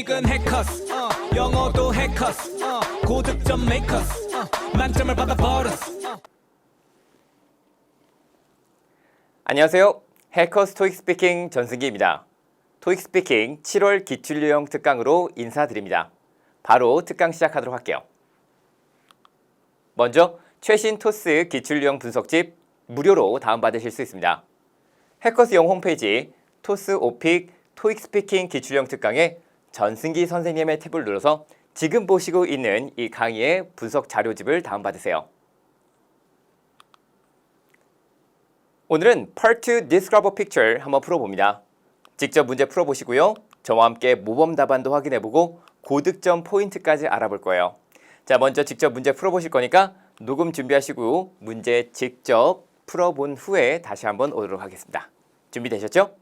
토익은 해커스 어, 영어도 해커스 어, 고득점 메이커스 어, 만점을 받아 버렸어 어. 안녕하세요. 해커 스 토익 스피킹 전승기입니다. 토익 스피킹 7월 기출 유형 특강으로 인사드립니다. 바로 특강 시작하도록 할게요. 먼저 최신 토스 기출 유형 분석집 무료로 다운받으실 수 있습니다. 해커스 영 홈페이지 토스 오픽 토익 스피킹 기출 유형 특강에 전승기 선생님의 탭을 눌러서 지금 보시고 있는 이 강의의 분석 자료집을 다운받으세요. 오늘은 Part 2 Describe a Picture 한번 풀어봅니다. 직접 문제 풀어보시고요. 저와 함께 모범 답안도 확인해보고 고득점 포인트까지 알아볼 거예요. 자, 먼저 직접 문제 풀어보실 거니까 녹음 준비하시고 문제 직접 풀어본 후에 다시 한번 오도록 하겠습니다. 준비되셨죠?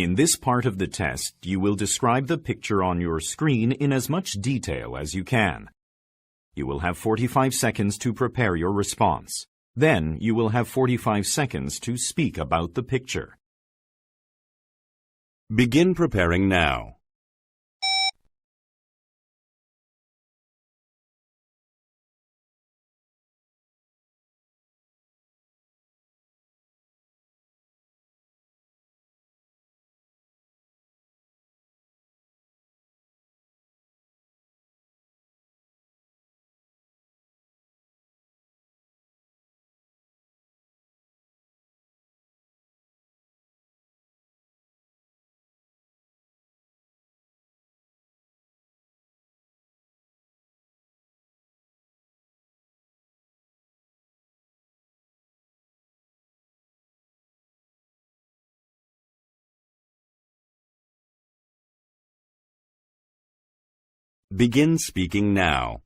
In this part of the test, you will describe the picture on your screen in as much detail as you can. You will have 45 seconds to prepare your response. Then you will have 45 seconds to speak about the picture. Begin preparing now. Begin speaking now.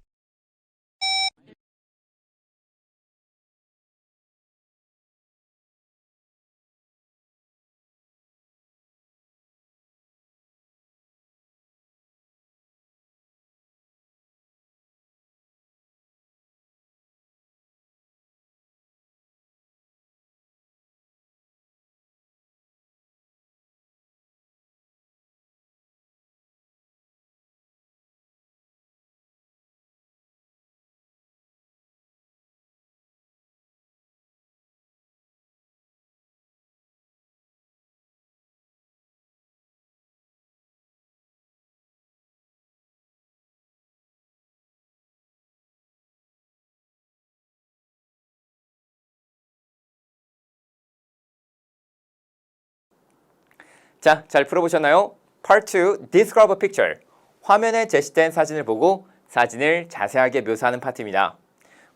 자, 잘 풀어보셨나요? Part 2 Describe a Picture 화면에 제시된 사진을 보고 사진을 자세하게 묘사하는 파트입니다.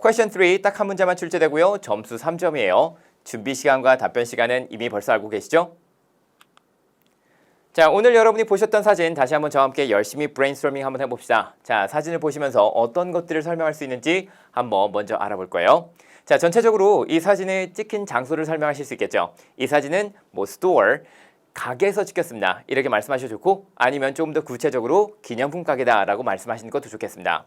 Question 3딱 한 문제만 출제되고요. 점수 3점이에요. 준비 시간과 답변 시간은 이미 벌써 알고 계시죠? 자, 오늘 여러분이 보셨던 사진 다시 한번 저와 함께 열심히 브레인스토밍 한번 해봅시다. 자, 사진을 보시면서 어떤 것들을 설명할 수 있는지 한번 먼저 알아볼 거예요. 자, 전체적으로 이 사진에 찍힌 장소를 설명하실 수 있겠죠. 이 사진은 뭐 스토어, 가게에서 찍혔습니다. 이렇게 말씀하셔도 좋고 아니면 조금 더 구체적으로 기념품 가게다라고 말씀하시는 것도 좋겠습니다.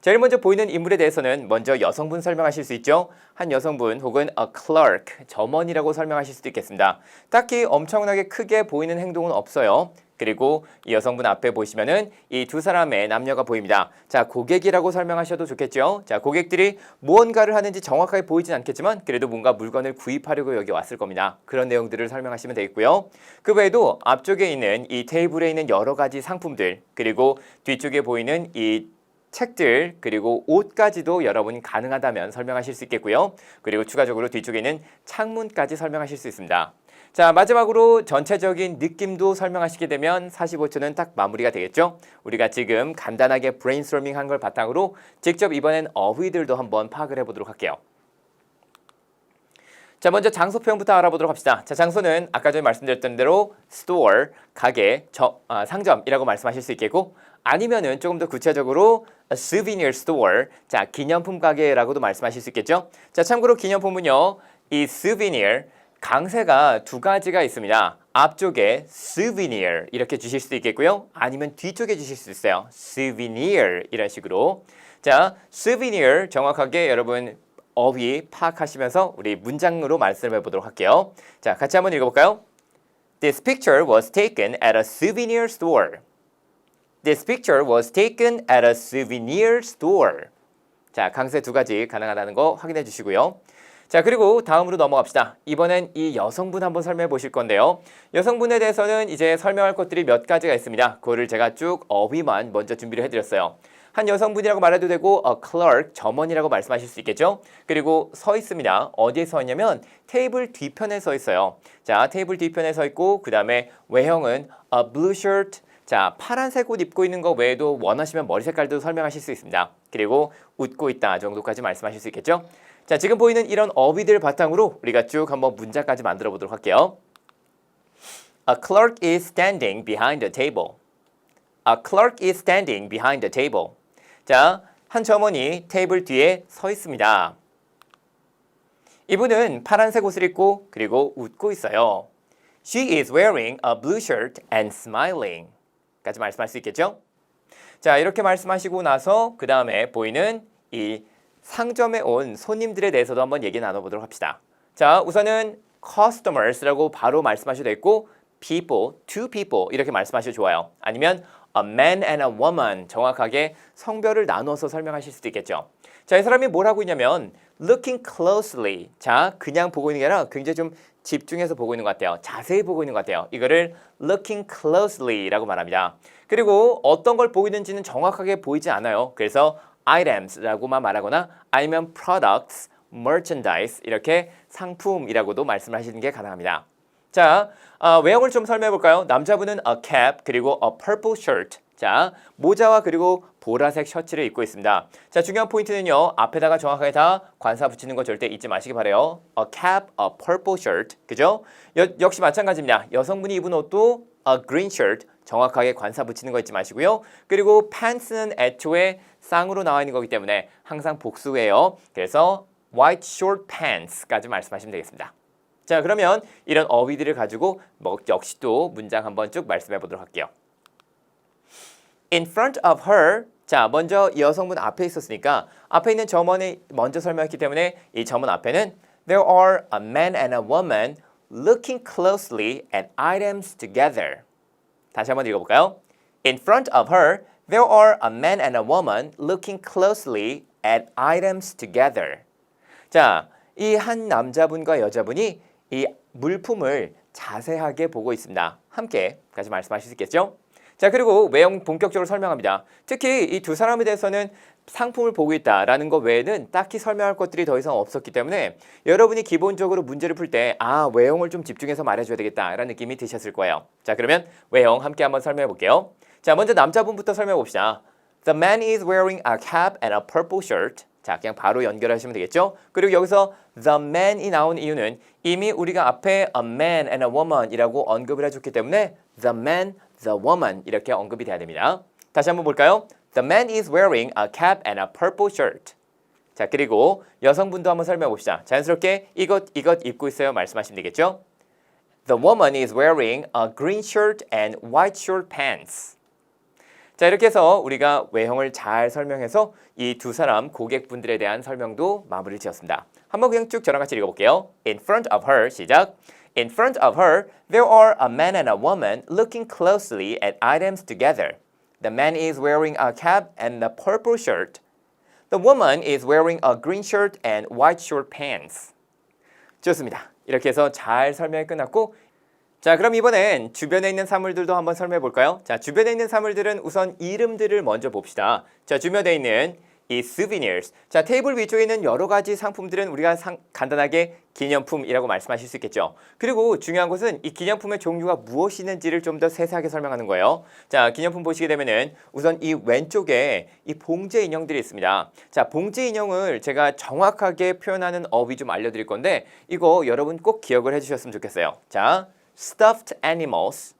제일 먼저 보이는 인물에 대해서는 먼저 여성분 설명하실 수 있죠. 한 여성분 혹은 a clerk, 점원이라고 설명하실 수도 있겠습니다. 딱히 엄청나게 크게 보이는 행동은 없어요. 그리고 이 여성분 앞에 보시면은 이 두 사람의 남녀가 보입니다. 자, 고객이라고 설명하셔도 좋겠죠. 자, 고객들이 무언가를 하는지 정확하게 보이진 않겠지만 그래도 뭔가 물건을 구입하려고 여기 왔을 겁니다. 그런 내용들을 설명하시면 되겠고요. 그 외에도 앞쪽에 있는 이 테이블에 있는 여러 가지 상품들 그리고 뒤쪽에 보이는 이 책들 그리고 옷까지도 여러분이 가능하다면 설명하실 수 있겠고요. 그리고 추가적으로 뒤쪽에 있는 창문까지 설명하실 수 있습니다. 자 마지막으로 전체적인 느낌도 설명하시게 되면 45초는 딱 마무리가 되겠죠. 우리가 지금 간단하게 브레인스토밍 한 걸 바탕으로 직접 이번엔 어휘들도 한번 파악을 해보도록 할게요. 자 먼저 장소 표현부터 알아보도록 합시다. 자 장소는 아까 전에 말씀드렸던 대로 store, 가게, 저, 아, 상점이라고 말씀하실 수 있겠고 아니면은 조금 더 구체적으로 souvenir store, 자 기념품 가게라고도 말씀하실 수 있겠죠. 자 참고로 기념품은요 이 souvenir 강세가 두 가지가 있습니다. 앞쪽에 souvenir 이렇게 주실 수도 있겠고요. 아니면 뒤쪽에 주실 수 있어요. souvenir 이런 식으로. 자, souvenir 정확하게 여러분 어휘 파악하시면서 우리 문장으로 말씀해 보도록 할게요. 자, 같이 한번 읽어볼까요? This picture was taken at a souvenir store. This picture was taken at a souvenir store. 자, 강세 두 가지 가능하다는 거 확인해 주시고요. 자, 그리고 다음으로 넘어갑시다. 이번엔 이 여성분 한번 설명해 보실 건데요. 여성분에 대해서는 이제 설명할 것들이 몇 가지가 있습니다. 그거를 제가 쭉 어휘만 먼저 준비를 해드렸어요. 한 여성분이라고 말해도 되고 a clerk, 점원이라고 말씀하실 수 있겠죠? 그리고 서 있습니다. 어디에 서 있냐면 테이블 뒤편에 서 있어요. 자, 테이블 뒤편에 서 있고 그 다음에 외형은 a blue shirt, 자, 파란색 옷 입고 있는 거 외에도 원하시면 머리 색깔도 설명하실 수 있습니다. 그리고 웃고 있다 정도까지 말씀하실 수 있겠죠? 자, 지금 보이는 이런 어휘들 바탕으로 우리가 쭉 한번 문장까지 만들어 보도록 할게요. A clerk is standing behind a table. A clerk is standing behind a table. 자, 한 점원이 테이블 뒤에 서 있습니다. 이분은 파란색 옷을 입고 그리고 웃고 있어요. She is wearing a blue shirt and smiling. 까지 말씀할 수 있겠죠? 자, 이렇게 말씀하시고 나서 그 다음에 보이는 이 상점에 온 손님들에 대해서도 한번 얘기 나눠보도록 합시다. 자, 우선은 customers라고 바로 말씀하셔도 되고 people, two people 이렇게 말씀하셔도 좋아요. 아니면 a man and a woman 정확하게 성별을 나눠서 설명하실 수도 있겠죠. 자, 이 사람이 뭘 하고 있냐면 looking closely. 자, 그냥 보고 있는 게 아니라 굉장히 좀 집중해서 보고 있는 것 같아요. 자세히 보고 있는 것 같아요. 이거를 looking closely라고 말합니다. 그리고 어떤 걸 보고 있는지는 정확하게 보이지 않아요. 그래서 items라고만 말하거나 아니면 products, merchandise 이렇게 상품이라고도 말씀하시는 게 가능합니다. 자, 아, 외형을 좀 설명해 볼까요? 남자분은 a cap 그리고 a purple shirt. 자, 모자와 그리고 보라색 셔츠를 입고 있습니다. 자, 중요한 포인트는요. 앞에다가 정확하게 다 관사 붙이는 거 절대 잊지 마시기 바래요. A cap, a purple shirt. 그죠? 여, 역시 마찬가지입니다. 여성분이 입은 옷도 a green shirt. 정확하게 관사 붙이는 거 잊지 마시고요. 그리고 pants는 애초에 쌍으로 나와 있는 거기 때문에 항상 복수예요. 그래서 white short pants까지 말씀하시면 되겠습니다. 자, 그러면 이런 어휘들을 가지고 뭐 역시 또 문장 한번 쭉 말씀해 보도록 할게요. In front of her. 자, 먼저 이 여성분 앞에 있었으니까 앞에 있는 점원이 먼저 설명했기 때문에 이 점원 앞에는 There are a man and a woman looking closely at items together. 다시 한번 읽어볼까요? In front of her, there are a man and a woman looking closely at items together. 자, 이 한 남자분과 여자분이 이 물품을 자세하게 보고 있습니다. 함께까지 말씀하실 수 있겠죠? 자, 그리고 외형 본격적으로 설명합니다. 특히 이 두 사람에 대해서는 상품을 보고 있다라는 것 외에는 딱히 설명할 것들이 더 이상 없었기 때문에 여러분이 기본적으로 문제를 풀 때 아, 외형을 좀 집중해서 말해줘야 되겠다라는 느낌이 드셨을 거예요. 자, 그러면 외형 함께 한번 설명해 볼게요. 자, 먼저 남자분부터 설명해 봅시다. The man is wearing a cap and a purple shirt. 자, 그냥 바로 연결하시면 되겠죠? 그리고 여기서 the man이 나온 이유는 이미 우리가 앞에 a man and a woman이라고 언급을 해줬기 때문에 the man, the woman 이렇게 언급이 돼야 됩니다. 다시 한번 볼까요? The man is wearing a cap and a purple shirt. 자, 그리고 여성분도 한번 설명해 봅시다. 자연스럽게 이것 이것 입고 있어요 말씀하시면 되겠죠? The woman is wearing a green shirt and white short pants. 자 이렇게 해서 우리가 외형을 잘 설명해서 이 두 사람 고객분들에 대한 설명도 마무리를 지었습니다. 한번 그냥 쭉 저랑 같이 읽어볼게요. In front of her 시작. In front of her, there are a man and a woman looking closely at items together. The man is wearing a cap and a purple shirt. The woman is wearing a green shirt and white short pants. 좋습니다. 이렇게 해서 잘 설명이 끝났고 자, 그럼 이번엔 주변에 있는 사물들도 한번 설명해 볼까요? 자, 주변에 있는 사물들은 우선 이름들을 먼저 봅시다. 자, 주변에 있는 이 souvenirs. 자, 테이블 위쪽에 있는 여러 가지 상품들은 우리가 상, 간단하게 기념품이라고 말씀하실 수 있겠죠. 그리고 중요한 것은 이 기념품의 종류가 무엇이 있는지를 좀 더 세세하게 설명하는 거예요. 자, 기념품 보시게 되면은 우선 이 왼쪽에 이 봉제 인형들이 있습니다. 자, 봉제 인형을 제가 정확하게 표현하는 어휘 좀 알려드릴 건데 이거 여러분 꼭 기억을 해주셨으면 좋겠어요. 자, stuffed animals,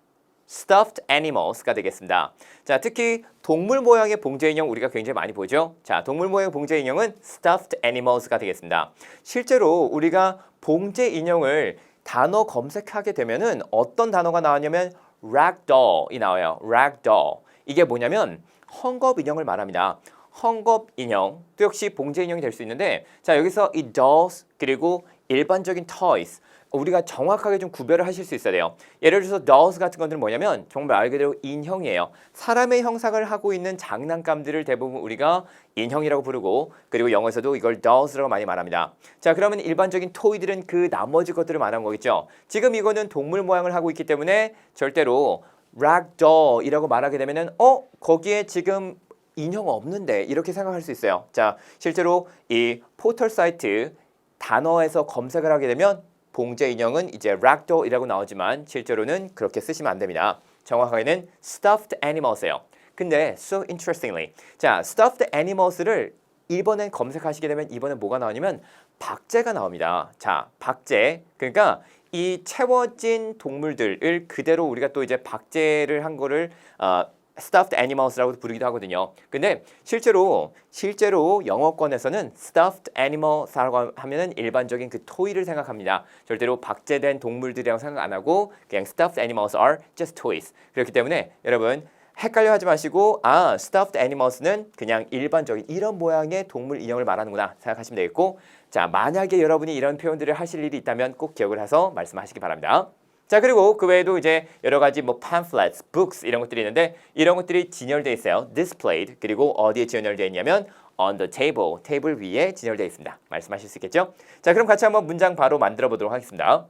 stuffed animals가 되겠습니다. 자, 특히 동물 모양의 봉제 인형 우리가 굉장히 많이 보죠. 자, 동물 모양의 봉제 인형은 stuffed animals가 되겠습니다. 실제로 우리가 봉제 인형을 단어 검색하게 되면은 어떤 단어가 나왔냐면 ragdoll이 나와요. ragdoll. 이게 뭐냐면 헝겊 인형을 말합니다. 헝겊 인형, 또 역시 봉제 인형이 될 수 있는데 자 여기서 이 dolls 그리고 일반적인 toys 우리가 정확하게 좀 구별을 하실 수 있어야 돼요. 예를 들어서 dolls 같은 것들은 뭐냐면 정말 말 그대로 인형이에요. 사람의 형상을 하고 있는 장난감들을 대부분 우리가 인형이라고 부르고 그리고 영어에서도 이걸 dolls라고 많이 말합니다. 자 그러면 일반적인 토이들은 그 나머지 것들을 말하는 거겠죠. 지금 이거는 동물 모양을 하고 있기 때문에 절대로 ragdoll이라고 말하게 되면은 어 거기에 지금 인형 없는데 이렇게 생각할 수 있어요. 자 실제로 이 포털 사이트 단어에서 검색을 하게 되면 봉제 인형은 이제 ragdoll이라고 나오지만 실제로는 그렇게 쓰시면 안 됩니다. 정확하게는 stuffed animals예요. 근데 so interestingly, 자 stuffed animals를 1번엔 검색하시게 되면 2번에 뭐가 나오냐면 박제가 나옵니다. 자 박제 그러니까 이 채워진 동물들을 그대로 우리가 또 이제 박제를 한 거를 어, stuffed animals라고 부르기도 하거든요. 근데 실제로 실제로 영어권에서는 stuffed animals라고 하면은 일반적인 그 토이를 생각합니다. 절대로 박제된 동물들이라고 생각 안 하고 그냥 stuffed animals are just toys. 그렇기 때문에 여러분 헷갈려 하지 마시고 아 stuffed animals는 그냥 일반적인 이런 모양의 동물 인형을 말하는구나 생각하시면 되겠고 자 만약에 여러분이 이런 표현들을 하실 일이 있다면 꼭 기억을 해서 말씀하시기 바랍니다. 자 그리고 그 외에도 이제 여러 가지 뭐 pamphlets, books 이런 것들이 있는데 이런 것들이 진열되어 있어요. displayed 그리고 어디에 진열되어 있냐면 on the table, 테이블 위에 진열되어 있습니다. 말씀하실 수 있겠죠? 자 그럼 같이 한번 문장 바로 만들어 보도록 하겠습니다.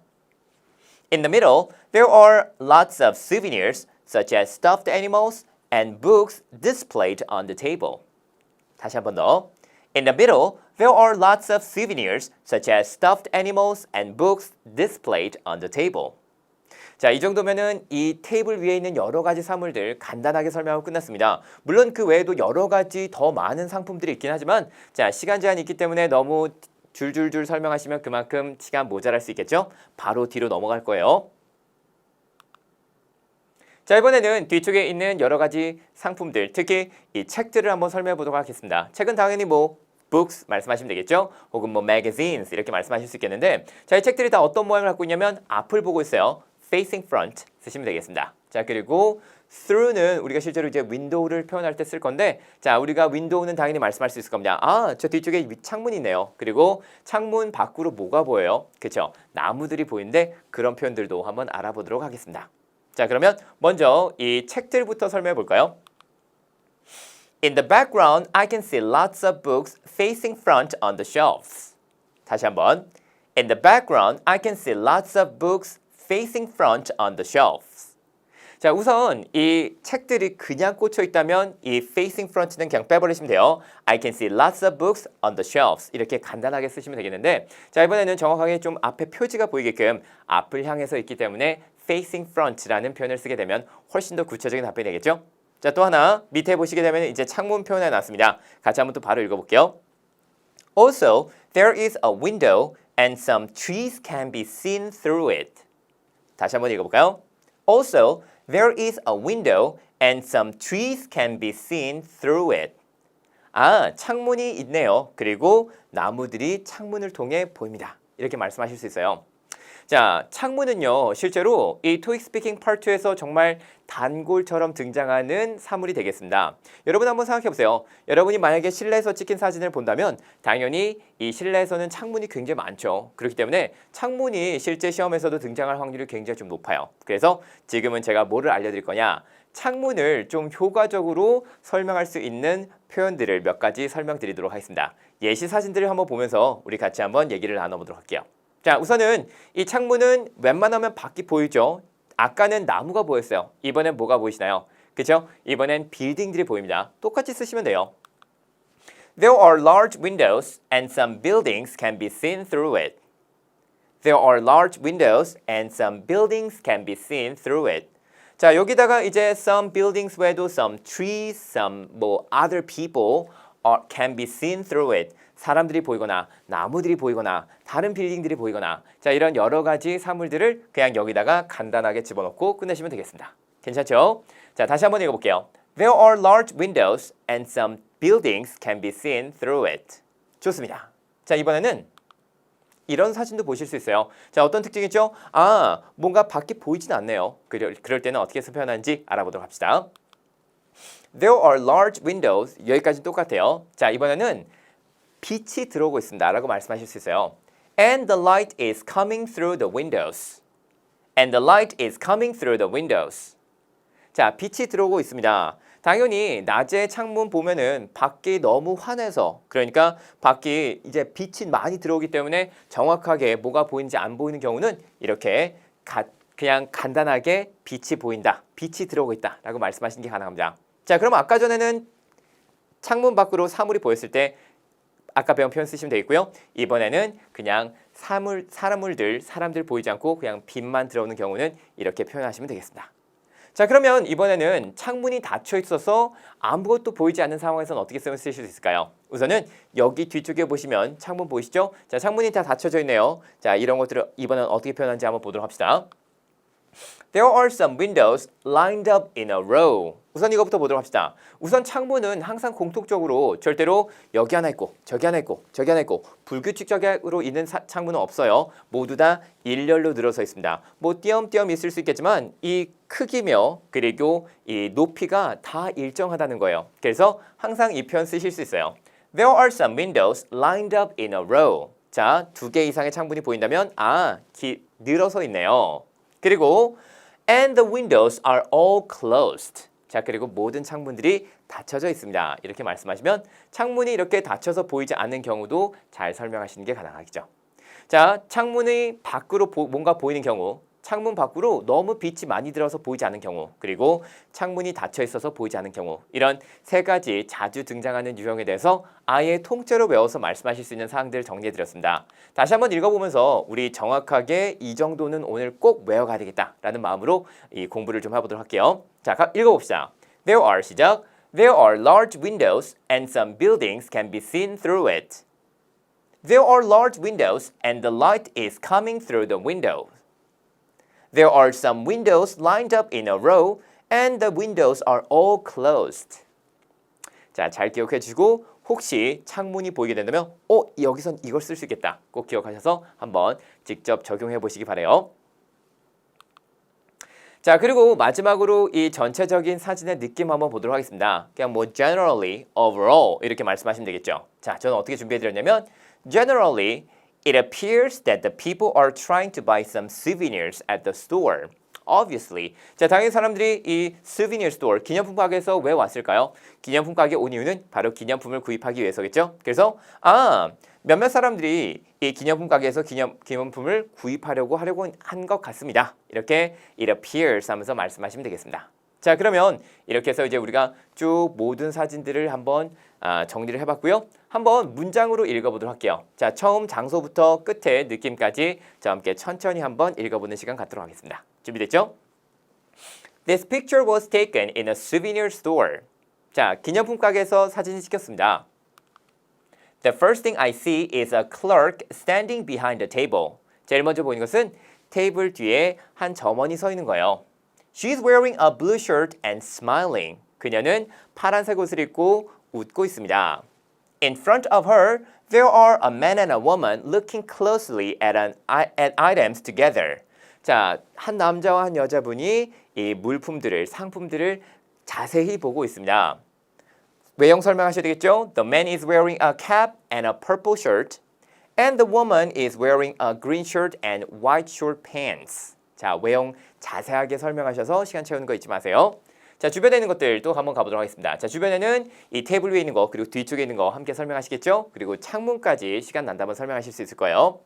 In the middle, there are lots of souvenirs such as stuffed animals and books displayed on the table. 다시 한번 더. In the middle, there are lots of souvenirs such as stuffed animals and books displayed on the table. 자, 이 정도면은 이 테이블 위에 있는 여러 가지 사물들 간단하게 설명하고 끝났습니다. 물론 그 외에도 여러 가지 더 많은 상품들이 있긴 하지만 자, 시간 제한이 있기 때문에 너무 줄줄줄 설명하시면 그만큼 시간 모자랄 수 있겠죠? 바로 뒤로 넘어갈 거예요. 자 이번에는 뒤쪽에 있는 여러 가지 상품들 특히 이 책들을 한번 설명해 보도록 하겠습니다. 책은 당연히 뭐 books 말씀하시면 되겠죠? 혹은 뭐 magazines 이렇게 말씀하실 수 있겠는데 자 이 책들이 다 어떤 모양을 갖고 있냐면 앞을 보고 있어요. Facing front 쓰시면 되겠습니다. 자 그리고 through는 우리가 실제로 이제 윈도우를 표현할 때 쓸 건데 자 우리가 윈도우는 당연히 말씀할 수 있을 겁니다. 아 저 뒤쪽에 위- 창문이 있네요. 그리고 창문 밖으로 뭐가 보여요? 그렇죠? 나무들이 보이는데 그런 표현들도 한번 알아보도록 하겠습니다. 자 그러면 먼저 이 책들부터 설명해 볼까요? In the background, I can see lots of books facing front on the shelves. 다시 한번. In the background, I can see lots of books facing front on the shelves. 자, 우선 이 책들이 그냥 꽂혀 있다면 이 facing front는 그냥 빼버리시면 돼요. I can see lots of books on the shelves. 이렇게 간단하게 쓰시면 되겠는데 자, 이번에는 정확하게 좀 앞에 표지가 보이게끔 앞을 향해서 있기 때문에 facing front라는 표현을 쓰게 되면 훨씬 더 구체적인 답변이 되겠죠? 자, 또 하나 밑에 보시게 되면 이제 창문 표현해 놨습니다. 같이 한번 또 바로 읽어볼게요. Also, there is a window and some trees can be seen through it. 다시 한번 읽어볼까요? Also, there is a window and some trees can be seen through it. 아, 창문이 있네요. 그리고 나무들이 창문을 통해 보입니다. 이렇게 말씀하실 수 있어요. 자, 창문은요, 실제로 이 토익 스피킹 파트에서 정말 단골처럼 등장하는 사물이 되겠습니다. 여러분 한번 생각해 보세요. 여러분이 만약에 실내에서 찍힌 사진을 본다면 당연히 이 실내에서는 창문이 굉장히 많죠. 그렇기 때문에 창문이 실제 시험에서도 등장할 확률이 굉장히 좀 높아요. 그래서 지금은 제가 뭐를 알려드릴 거냐? 창문을 좀 효과적으로 설명할 수 있는 표현들을 몇 가지 설명드리도록 하겠습니다. 예시 사진들을 한번 보면서 우리 같이 한번 얘기를 나눠보도록 할게요. 자, 우선은 이 창문은 웬만하면 밖이 보이죠. 아까는 나무가 보였어요. 이번엔 뭐가 보이시나요? 그죠? 이번엔 빌딩들이 보입니다. 똑같이 쓰시면 돼요. There are large windows and some buildings can be seen through it. There are large windows and some buildings can be seen through it. 자, 여기다가 이제 some buildings 외에도 some trees, some 뭐 other people are, can be seen through it. 사람들이 보이거나 나무들이 보이거나 다른 빌딩들이 보이거나 자, 이런 여러 가지 사물들을 그냥 여기다가 간단하게 집어넣고 끝내시면 되겠습니다. 괜찮죠? 자, 다시 한번 읽어 볼게요. There are large windows and some buildings can be seen through it. 좋습니다. 자, 이번에는 이런 사진도 보실 수 있어요. 자, 어떤 특징이죠? 아, 뭔가 밖이 보이진 않네요. 그럴, 그럴 때는 어떻게 해서 표현하는지 알아보도록 합시다. There are large windows. 여기까지 똑같아요. 자, 이번에는 빛이 들어오고 있습니다. 라고 말씀하실 수 있어요. And the light is coming through the windows. And the light is coming through the windows. 자, 빛이 들어오고 있습니다. 당연히 낮에 창문 보면은 밖이 너무 환해서 그러니까 밖이 이제 빛이 많이 들어오기 때문에 정확하게 뭐가 보이는지 안 보이는 경우는 이렇게 가, 그냥 간단하게 빛이 보인다. 빛이 들어오고 있다 라고 말씀하시는 게 가능합니다. 자, 그럼 아까 전에는 창문 밖으로 사물이 보였을 때 아까 배운 표현 쓰시면 되겠고요. 이번에는 그냥 사물 사물들 사람들 보이지 않고 그냥 빛만 들어오는 경우는 이렇게 표현하시면 되겠습니다. 자 그러면 이번에는 창문이 닫혀 있어서 아무것도 보이지 않는 상황에서는 어떻게 쓰면 쓰실 수 있을까요? 우선은 여기 뒤쪽에 보시면 창문 보이시죠? 자 창문이 다 닫혀져 있네요. 자 이런 것들을 이번엔 어떻게 표현하는지 한번 보도록 합시다. There are some windows lined up in a row. 우선 이거부터 보도록 합시다. 우선 창문은 항상 공통적으로 절대로 여기 하나 있고 저기 하나 있고 저기 하나 있고 불규칙적으로 있는 사- 창문은 없어요. 모두 다 일렬로 늘어서 있습니다. 뭐 띄엄띄엄 있을 수 있겠지만 이 크기며 그리고 이 높이가 다 일정하다는 거예요. 그래서 항상 이 표현 쓰실 수 있어요. There are some windows lined up in a row. 자, 두 개 이상의 창문이 보인다면 아, 기, 늘어서 있네요. 그리고 and the windows are all closed. 자, 그리고 모든 창문들이 닫혀져 있습니다. 이렇게 말씀하시면 창문이 이렇게 닫혀서 보이지 않는 경우도 잘 설명하시는 게 가능하겠죠. 자, 창문이 밖으로 보- 뭔가 보이는 경우, 창문 밖으로 너무 빛이 많이 들어서 보이지 않는 경우, 그리고 창문이 닫혀 있어서 보이지 않는 경우, 이런 세 가지 자주 등장하는 유형에 대해서 아예 통째로 외워서 말씀하실 수 있는 사항들을 정리해 드렸습니다. 다시 한번 읽어보면서 우리 정확하게 이 정도는 오늘 꼭 외워가야 되겠다라는 마음으로 이 공부를 좀 해보도록 할게요. 자, 가- 읽어봅시다. There are 시작. There are large windows and some buildings can be seen through it. There are large windows and the light is coming through the windows. There are some windows lined up in a row and the windows are all closed. 자, 잘 기억해 주시고 혹시 창문이 보이게 된다면 어, 여기선 이걸 쓸 수 있겠다. 꼭 기억하셔서 한번 직접 적용해 보시기 바래요. 자, 그리고 마지막으로 이 전체적인 사진의 느낌 한번 보도록 하겠습니다. 그냥 뭐 generally, overall 이렇게 말씀하시면 되겠죠. 자, 저는 어떻게 준비해 드렸냐면 generally it appears that the people are trying to buy some souvenirs at the store. Obviously. 자, 당연히 사람들이 이 souvenir store, 기념품 가게에서 왜 왔을까요? 기념품 가게에 온 이유는 바로 기념품을 구입하기 위해서겠죠? 그래서 아, 몇몇 사람들이 이 기념품 가게에서 기념, 기념품을 구입하려고 하려고 한 것 같습니다. 이렇게 it appears 하면서 말씀하시면 되겠습니다. 자, 그러면 이렇게 해서 이제 우리가 쭉 모든 사진들을 한번 아, 정리를 해봤고요. 한번 문장으로 읽어보도록 할게요. 자, 처음 장소부터 끝에 느낌까지 저와 함께 천천히 한번 읽어보는 시간 갖도록 하겠습니다. 준비됐죠? This picture was taken in a souvenir store. 자, 기념품 가게에서 사진이 찍혔습니다. The first thing I see is a clerk standing behind the table. 제일 먼저 보이는 것은 테이블 뒤에 한 점원이 서 있는 거예요. She's wearing a blue shirt and smiling. 그녀는 파란색 옷을 입고 웃고 있습니다. In front of her, there are a man and a woman looking closely at, an, at items together. 자, 한 남자와 한 여자분이 이 물품들을, 상품들을 자세히 보고 있습니다. 외형 설명하셔야 되겠죠? The man is wearing a cap and a purple shirt, and the woman is wearing a green shirt and white short pants. 자, 외형 자세하게 설명하셔서 시간 채우는 거 잊지 마세요. 자, 주변에 있는 것들 또 한번 가보도록 하겠습니다. 자, 주변에는 이 테이블 위에 있는 거 그리고 뒤쪽에 있는 거 함께 설명하시겠죠? 그리고 창문까지 시간 난다면 설명하실 수 있을 거예요.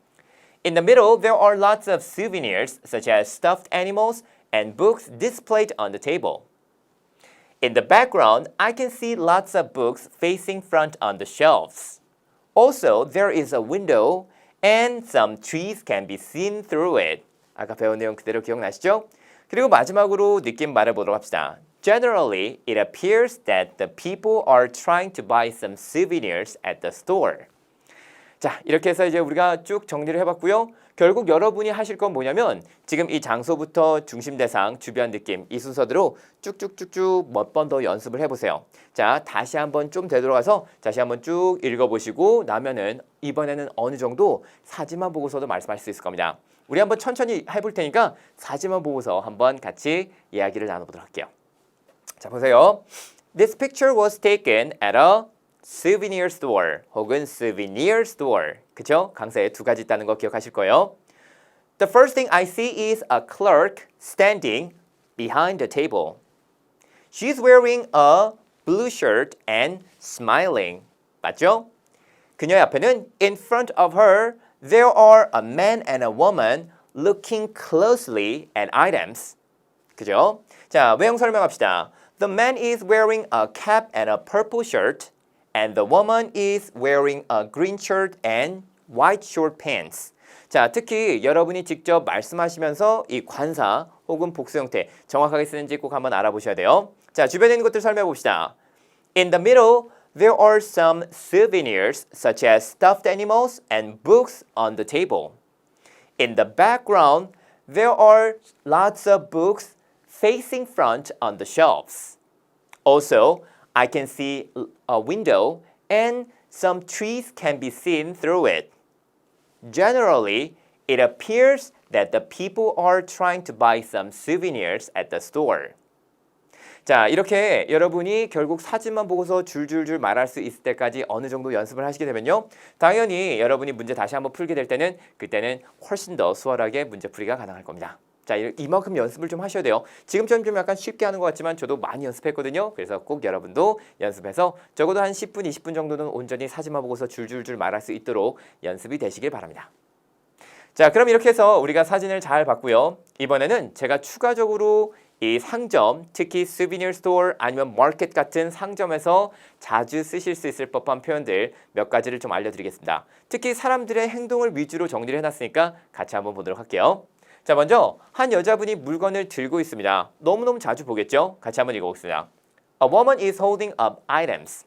In the middle, there are lots of souvenirs such as stuffed animals and books displayed on the table. In the background, I can see lots of books facing front on the shelves. Also, there is a window and some trees can be seen through it. 아까 배운 내용 그대로 기억나시죠? 그리고 마지막으로 느낌 말해보도록 합시다. Generally, it appears that the people are trying to buy some souvenirs at the store. 자, 이렇게 해서 이제 우리가 쭉 정리를 해봤고요. 결국 여러분이 하실 건 뭐냐면 지금 이 장소부터 중심 대상, 주변 느낌 이 순서대로 쭉쭉쭉쭉 몇 번 더 연습을 해보세요. 자, 다시 한번 좀 되돌아가서 다시 한번 쭉 읽어보시고 나면은 이번에는 어느 정도 사진만 보고서도 말씀하실 수 있을 겁니다. 우리 한번 천천히 해볼 테니까 사진만 보고서 한번 같이 이야기를 나눠보도록 할게요. 자, 보세요. This picture was taken at a souvenir store 혹은 souvenir store. 그죠? 강사에 두 가지 있다는 거 기억하실 거예요. The first thing I see is a clerk standing behind the table. She's wearing a blue shirt and smiling. 맞죠? 그녀의 앞에는 in front of her there are a man and a woman looking closely at items. 그죠? 자, 외형 설명합시다. The man is wearing a cap and a purple shirt and the woman is wearing a green shirt and white short pants. 자, 특히 여러분이 직접 말씀하시면서 이 관사 혹은 복수 형태 정확하게 쓰는지 꼭 한번 알아보셔야 돼요. 자, 주변에 있는 것들 설명해 봅시다. In the middle, there are some souvenirs such as stuffed animals and books on the table. In the background, there are lots of books facing front on the shelves. Also, I can see a window and some trees can be seen through it. Generally, it appears that the people are trying to buy some souvenirs at the store. 자, 이렇게 여러분이 결국 사진만 보고서 줄줄줄 말할 수 있을 때까지 어느 정도 연습을 하시게 되면요. 당연히 여러분이 문제 다시 한번 풀게 될 때는 그때는 훨씬 더 수월하게 문제 풀이가 가능할 겁니다. 자, 이- 이만큼 연습을 좀 하셔야 돼요. 지금처럼 좀 약간 쉽게 하는 것 같지만 저도 많이 연습했거든요. 그래서 꼭 여러분도 연습해서 적어도 한 10분, 20분 정도는 온전히 사진만 보고서 줄줄줄 말할 수 있도록 연습이 되시길 바랍니다. 자, 그럼 이렇게 해서 우리가 사진을 잘 봤고요. 이번에는 제가 추가적으로 이 상점, 특히 스토어 아니면 마켓 같은 상점에서 자주 쓰실 수 있을 법한 표현들 몇 가지를 좀 알려드리겠습니다. 특히 사람들의 행동을 위주로 정리를 해놨으니까 같이 한번 보도록 할게요. 자, 먼저 한 여자분이 물건을 들고 있습니다. 너무너무 자주 보겠죠? 같이 한번 읽어보겠습니다. A woman is holding up items.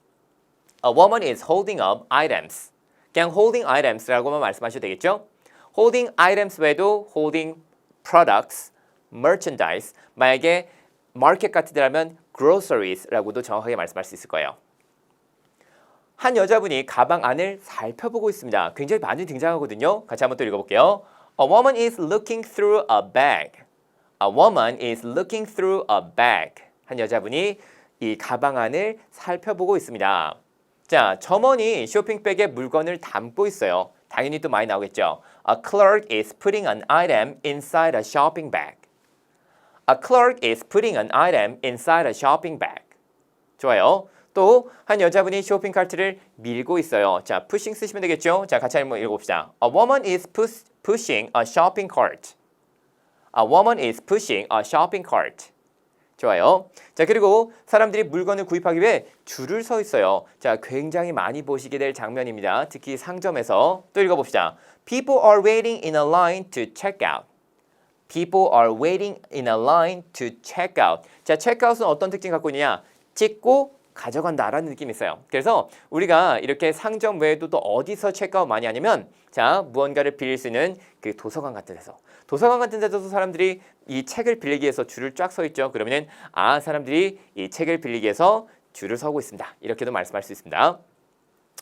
A woman is holding up items. 그냥 holding items라고만 말씀하셔도 되겠죠? holding items 외에도 holding products, merchandise, 만약에 마켓 같은 데라면 groceries라고도 정확하게 말씀할 수 있을 거예요. 한 여자분이 가방 안을 살펴보고 있습니다. 굉장히 많이 등장하거든요. 같이 한번 또 읽어볼게요. A woman is looking through a bag. A woman is looking through a bag. 한 여자분이 이 가방 안을 살펴보고 있습니다. 자, 점원이 쇼핑백에 물건을 담고 있어요. 당연히 또 많이 나오겠죠. A clerk is putting an item inside a shopping bag. A clerk is putting an item inside a shopping bag. 좋아요. 또 한 여자분이 쇼핑 카트를 밀고 있어요. 자, pushing 쓰시면 되겠죠? 자, 같이 한번 읽어봅시다. A woman is pus- pushing a shopping cart. A woman is pushing a shopping cart. 좋아요. 자, 그리고 사람들이 물건을 구입하기 위해 줄을 서 있어요. 자, 굉장히 많이 보시게 될 장면입니다. 특히 상점에서 또 읽어봅시다. People are waiting in a line to check out. People are waiting in a line to check out. 자, checkout은 어떤 특징 갖고 있느냐? 찍고 가져간다라는 느낌이 있어요. 그래서 우리가 이렇게 상점 외에도 또 어디서 체크아웃 많이 하냐면 자, 무언가를 빌릴 수 있는 그 도서관 같은 데서 도서관 같은 데서도 사람들이 이 책을 빌리기 위해서 줄을 쫙 서 있죠. 그러면은 아, 사람들이 이 책을 빌리기 위해서 줄을 서고 있습니다. 이렇게도 말씀할 수 있습니다.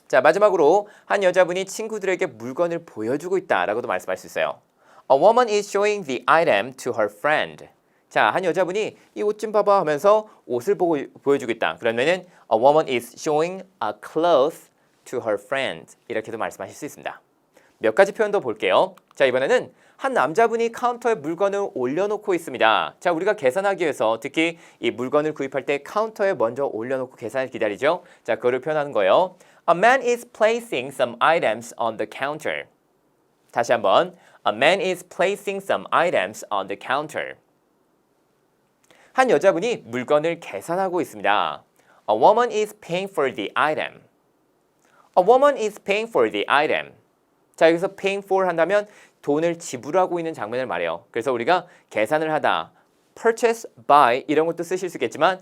자, 마지막으로 한 여자분이 친구들에게 물건을 보여주고 있다라고도 말씀할 수 있어요. A woman is showing the item to her friend. 자, 한 여자분이 이 옷 좀 봐봐 하면서 옷을 보고 보여주고 있다. 그러면은 a woman is showing a cloth to her friend. 이렇게도 말씀하실 수 있습니다. 몇 가지 표현 더 볼게요. 자, 이번에는 한 남자분이 카운터에 물건을 올려놓고 있습니다. 자, 우리가 계산하기 위해서 특히 이 물건을 구입할 때 카운터에 먼저 올려놓고 계산을 기다리죠. 자, 그거를 표현하는 거예요. A man is placing some items on the counter. 다시 한번. A man is placing some items on the counter. 한 여자분이 물건을 계산하고 있습니다. A woman is paying for the item. A woman is paying for the item. 자, 여기서 paying for 한다면 돈을 지불하고 있는 장면을 말해요. 그래서 우리가 계산을 하다, purchase by 이런 것도 쓰실 수 있겠지만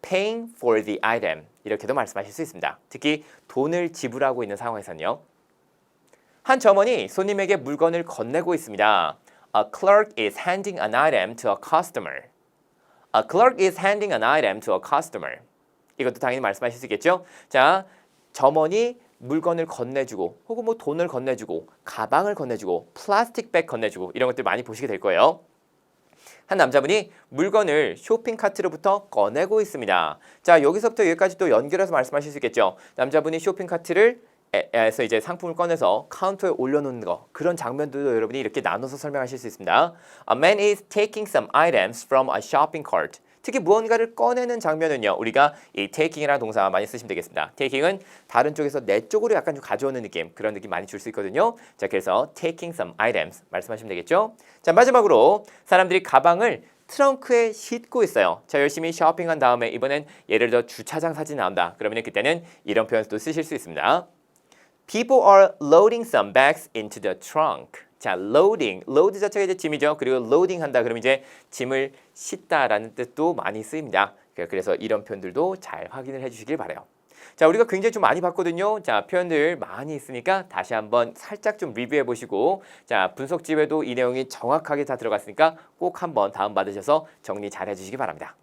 paying for the item 이렇게도 말씀하실 수 있습니다. 특히 돈을 지불하고 있는 상황에서는요. 한 점원이 손님에게 물건을 건네고 있습니다. A clerk is handing an item to a customer. A clerk is handing an item to a customer. 이것도 당연히 말씀하실 수 있겠죠? 자, 점원이 물건을 건네주고 혹은 뭐 돈을 건네주고 가방을 건네주고 플라스틱 백 건네주고 이런 것들 많이 보시게 될 거예요. 한 남자분이 물건을 쇼핑 카트로부터 꺼내고 있습니다. 자, 여기서부터 여기까지 또 연결해서 말씀하실 수 있겠죠. 남자분이 쇼핑 카트를 에- 에서 이제 상품을 꺼내서 카운터에 올려놓는 거 그런 장면들도 여러분이 이렇게 나눠서 설명하실 수 있습니다. A man is taking some items from a shopping cart. 특히 무언가를 꺼내는 장면은요 우리가 이 taking이라는 동사 많이 쓰시면 되겠습니다. taking은 다른 쪽에서 내 쪽으로 약간 좀 가져오는 느낌 그런 느낌 많이 줄 수 있거든요. 자 그래서 taking some items 말씀하시면 되겠죠. 자 마지막으로 사람들이 가방을 트렁크에 싣고 있어요. 자 열심히 쇼핑한 다음에 이번엔 예를 들어 주차장 사진 나온다. 그러면 그때는 이런 표현도 쓰실 수 있습니다. People are loading some bags into the trunk. 자, loading, load 자체가 이제 짐이죠. 그리고 loading 한다 그러면 이제 짐을 싣다라는 뜻도 많이 쓰입니다. 그래서 이런 표현들도 잘 확인을 해주시길 바래요. 자, 우리가 굉장히 좀 많이 봤거든요. 자, 표현들 많이 있으니까 다시 한번 살짝 좀 리뷰해 보시고, 자, 분석집에도 이 내용이 정확하게 다 들어갔으니까 꼭 한번 다운 받으셔서 정리 잘 해주시기 바랍니다.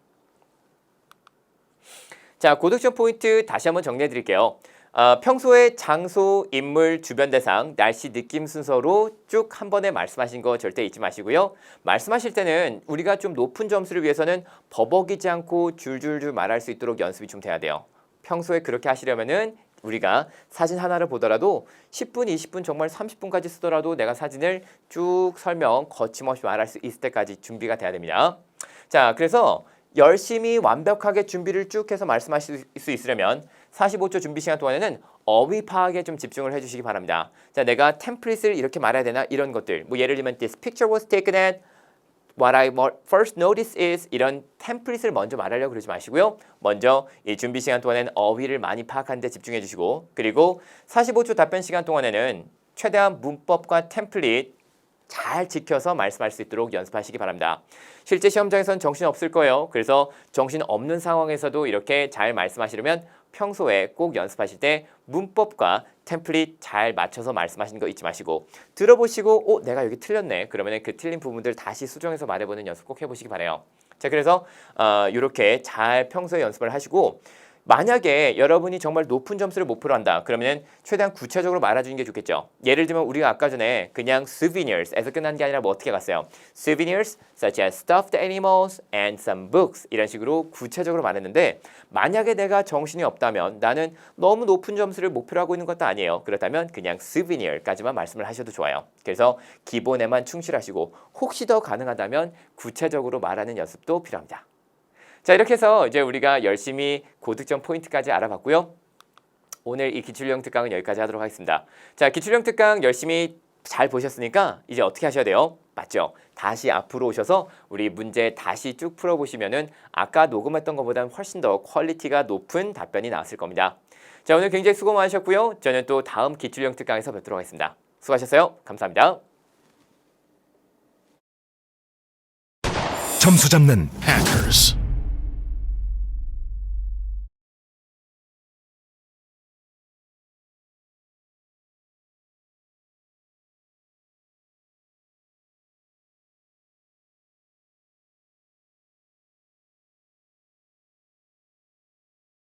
자, 고득점 포인트 다시 한번 정리해 드릴게요. 어, 평소에 장소, 인물, 주변 대상, 날씨, 느낌 순서로 쭉 한 번에 말씀하신 거 절대 잊지 마시고요. 말씀하실 때는 우리가 좀 높은 점수를 위해서는 버벅이지 않고 줄줄줄 말할 수 있도록 연습이 좀 돼야 돼요. 평소에 그렇게 하시려면은 우리가 사진 하나를 보더라도 10분, 20분, 정말 30분까지 쓰더라도 내가 사진을 쭉 설명 거침없이 말할 수 있을 때까지 준비가 돼야 됩니다. 자, 그래서 열심히 완벽하게 준비를 쭉 해서 말씀하실 수 있으려면 45초 준비 시간 동안에는 어휘 파악에 좀 집중을 해주시기 바랍니다. 자, 내가 템플릿을 이렇게 말해야 되나 이런 것들. 뭐 예를 들면 this picture was taken at What I first notice is 이런 템플릿을 먼저 말하려고 그러지 마시고요. 먼저 이 준비 시간 동안에는 어휘를 많이 파악하는 데 집중해 주시고 그리고 45초 답변 시간 동안에는 최대한 문법과 템플릿 잘 지켜서 말씀할 수 있도록 연습하시기 바랍니다. 실제 시험장에서는 정신 없을 거예요. 그래서 정신 없는 상황에서도 이렇게 잘 말씀하시려면 평소에 꼭 연습하실 때 문법과 템플릿 잘 맞춰서 말씀하시는 거 잊지 마시고 들어보시고 어 내가 여기 틀렸네 그러면 그 틀린 부분들 다시 수정해서 말해보는 연습 꼭 해보시기 바래요. 자 그래서 어, 이렇게 잘 평소에 연습을 하시고 만약에 여러분이 정말 높은 점수를 목표로 한다 그러면 최대한 구체적으로 말해주는 게 좋겠죠. 예를 들면 우리가 아까 전에 그냥 souvenirs에서 끝난 게 아니라 뭐 어떻게 갔어요? souvenirs such as stuffed animals and some books 이런 식으로 구체적으로 말했는데 만약에 내가 정신이 없다면 나는 너무 높은 점수를 목표로 하고 있는 것도 아니에요. 그렇다면 그냥 souvenir까지만 말씀을 하셔도 좋아요. 그래서 기본에만 충실하시고 혹시 더 가능하다면 구체적으로 말하는 연습도 필요합니다. 자 이렇게 해서 이제 우리가 열심히 고득점 포인트까지 알아봤고요. 오늘 이 기출형 특강은 여기까지 하도록 하겠습니다. 자 기출형 특강 열심히 잘 보셨으니까 이제 어떻게 하셔야 돼요? 맞죠? 다시 앞으로 오셔서 우리 문제 다시 쭉 풀어보시면은 아까 녹음했던 것보다는 훨씬 더 퀄리티가 높은 답변이 나왔을 겁니다. 자 오늘 굉장히 수고 많으셨고요. 저는 또 다음 기출형 특강에서 뵙도록 하겠습니다. 수고하셨어요. 감사합니다. 점수 잡는 hackers.